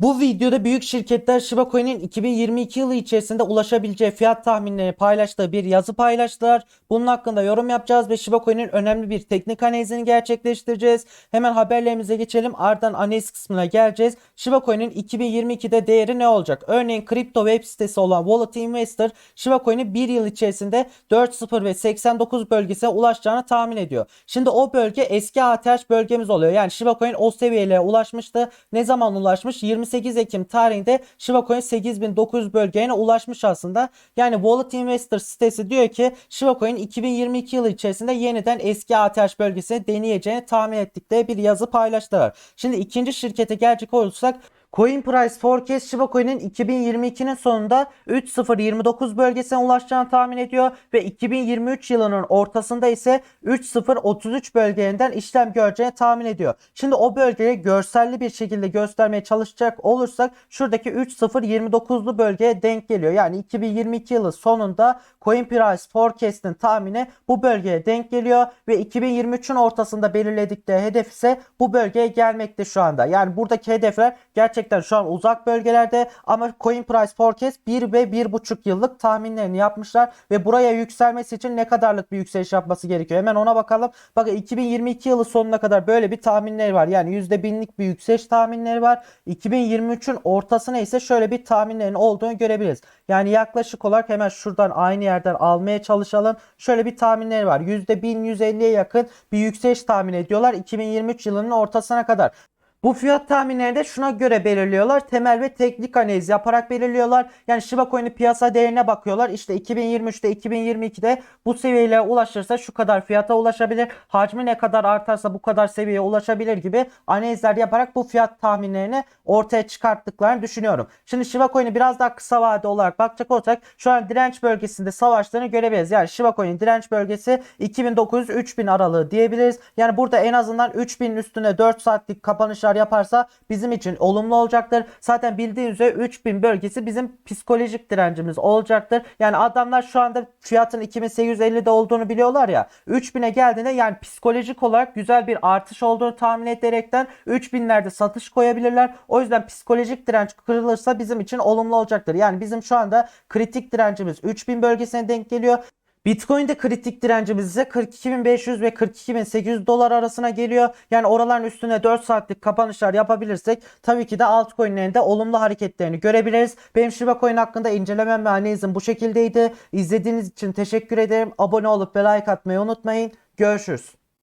Bu videoda büyük şirketler Shiba Coin'in 2022 yılı içerisinde ulaşabileceği fiyat tahminlerini paylaştığı bir yazı paylaştılar. Bunun hakkında yorum yapacağız ve Shiba Coin'in önemli bir teknik analizini gerçekleştireceğiz. Hemen haberlerimize geçelim. Ardından analiz kısmına geleceğiz. Shiba Coin'in 2022'de değeri ne olacak? Örneğin kripto web sitesi olan Wallet Investor Shiba Coin'i bir yıl içerisinde 4.0 ve 89 bölgesine ulaşacağını tahmin ediyor. Şimdi o bölge eski ATH bölgemiz oluyor. Yani Shiba Coin o seviyelere ulaşmıştı. Ne zaman ulaşmış? 28 Ekim tarihinde Shiba Coin 8900 bölgeye ulaşmış aslında. Yani Wallet Investor sitesi diyor ki Shiba Coin 2022 yılı içerisinde yeniden eski ATH bölgesine deneyeceğini tahmin ettikleri bir yazı paylaştılar. Şimdi ikinci şirkete gelecek olursak Coin Price Forecast Shiba Coin'in 2022'nin sonunda 3029 bölgesine ulaşacağını tahmin ediyor ve 2023 yılının ortasında ise 3033 bölgelerinden işlem göreceğini tahmin ediyor. Şimdi o bölgeyi görselli bir şekilde göstermeye çalışacak olursak şuradaki 3029'lu bölgeye denk geliyor. Yani 2022 yılı sonunda Coin Price Forecast'in tahmini bu bölgeye denk geliyor ve 2023'ün ortasında belirledikleri hedef ise bu bölgeye gelmekte şu anda. Yani buradaki hedefler gerçekten şu an uzak bölgelerde ama Coin Price Forecast 1 ve 1,5 yıllık tahminlerini yapmışlar ve buraya yükselmesi için ne kadarlık bir yükseliş yapması gerekiyor? Hemen ona bakalım. Bakın 2022 yılı sonuna kadar böyle bir tahminleri var. Yani %1000'lik bir yükseliş tahminleri var. 2023'ün ortasına ise şöyle bir tahminlerin olduğunu görebiliriz. Yani yaklaşık olarak hemen şuradan aynı yerden almaya çalışalım. Şöyle bir tahminleri var. %1150'ye yakın bir yükseliş tahmin ediyorlar 2023 yılının ortasına kadar. Bu fiyat tahminlerini de şuna göre belirliyorlar. Temel ve teknik analiz yaparak belirliyorlar. Yani Shiba Coin'in piyasa değerine bakıyorlar. İşte 2023'te 2022'de bu seviyeye ulaşırsa şu kadar fiyata ulaşabilir. Hacmi ne kadar artarsa bu kadar seviyeye ulaşabilir gibi analizler yaparak bu fiyat tahminlerini ortaya çıkarttıklarını düşünüyorum. Şimdi Shiba Coin'i biraz daha kısa vade olarak bakacak olsak şu an direnç bölgesinde savaştığını görebiliriz. Yani Shiba Coin'in direnç bölgesi 2900-3000 aralığı diyebiliriz. Yani burada en azından 3000'in üstüne 4 saatlik kapanışlar yaparsa bizim için olumlu olacaktır. Zaten bildiğiniz üzere 3000 bölgesi bizim psikolojik direncimiz olacaktır. Yani adamlar şu anda fiyatın 2850'de olduğunu biliyorlar ya. 3000'e geldiğinde yani psikolojik olarak güzel bir artış olduğunu tahmin ederekten 3000'lerde satış koyabilirler. O yüzden psikolojik direnç kırılırsa bizim için olumlu olacaktır. Yani bizim şu anda kritik direncimiz 3000 bölgesine denk geliyor. Bitcoin'de kritik direncimiz ise 42.500 ve 42.800 dolar arasına geliyor. Yani oraların üstüne 4 saatlik kapanışlar yapabilirsek tabii ki de altcoin'lerin de olumlu hareketlerini görebiliriz. Benim Shiba Coin hakkında incelemem ve analizim bu şekildeydi. İzlediğiniz için teşekkür ederim. Abone olup ve like atmayı unutmayın. Görüşürüz.